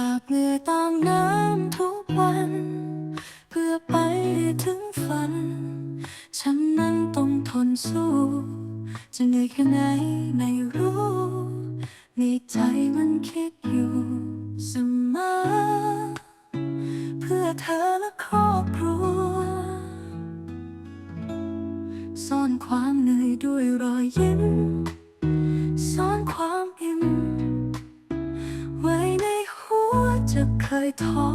อาบเหงื่อตามน้ำทุกวัน เพื่อไปถึงฝัน ฉันนั้นต้องทนสู้ จะเหนื่อยแค่ไหนไม่รู้ ในใจมันคิดอยู่เสมอเพื่อเธอและครอบครัวซ่อนความเหนื่อยด้วยรอยยิ้มซ่อนความ จะเคยท้อ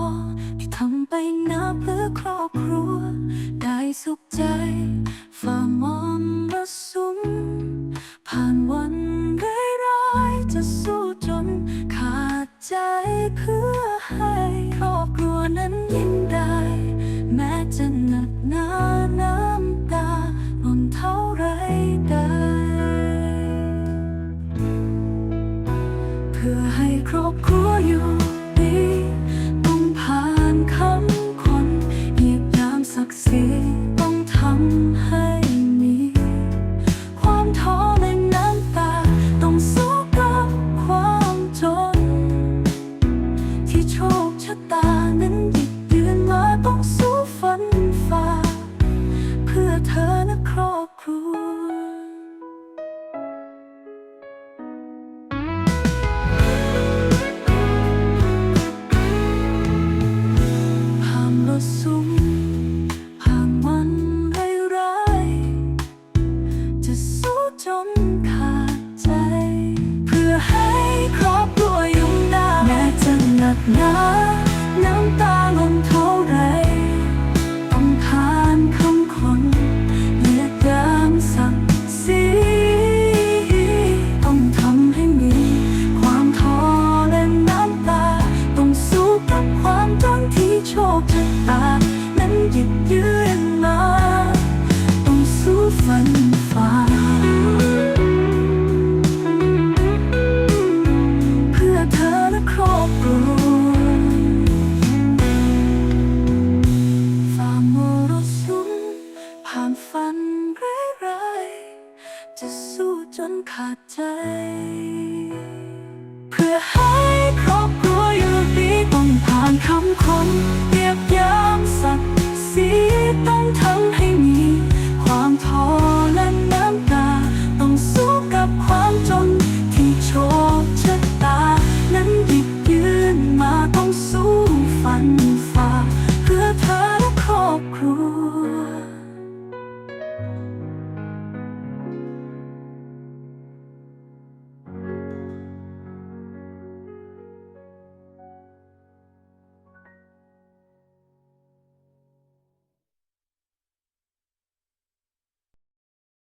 ที่ทำไปนับเพื่อครอบครัว ได้สุขใจฝ่ามรสุมผ่านวันร้ายๆจะสู้จนขาดใจเพื่อให้ครอบครัวนั้นยิ้มได้ แม้จะหนักหนาน้ำตาหล่นเท่าไรได้ เพื่อให้ครอบครัวอยู่ ย 能打乱。 ผ่านฝันร้ายๆจะสู้จนขาดใจ